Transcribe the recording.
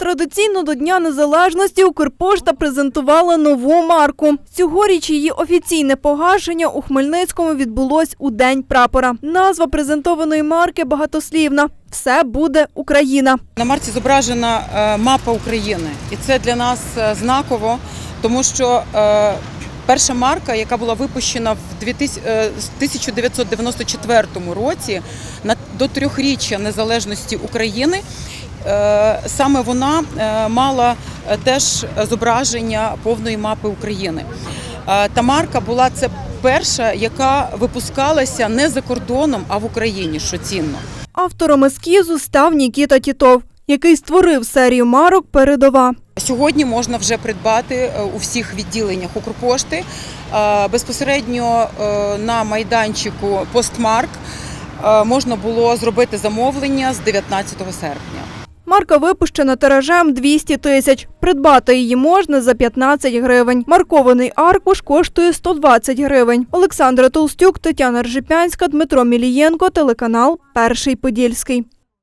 Традиційно до Дня Незалежності Укрпошта презентувала нову марку. Цьогоріч її офіційне погашення у Хмельницькому відбулось у День прапора. Назва презентованої марки багатослівна. Все буде Україна. На марці зображена е, мапа України, і це для нас е, знаково, тому що е, перша марка, яка була випущена в 2000, е, з 1994 році до трьохріччя незалежності України. Е, Саме вона е, мала е, теж зображення повної мапи України. Та марка була це перша, яка випускалася не за кордоном, а в Україні, що цінно. Автором ескізу став Нікіта Тітов, який створив серію марок Передова. Сьогодні можна вже придбати у всіх відділеннях Укрпошти безпосередньо на майданчику Постмарк можна було зробити замовлення з 19 серпня. Марка випущена тиражем 200 тисяч. Придбати її можна за 15 гривень. Маркований аркуш коштує 120 гривень. Олександра Толстюк, Тетяна Ржипянська, Дмитро Мілієнко, телеканал Перший Подільський.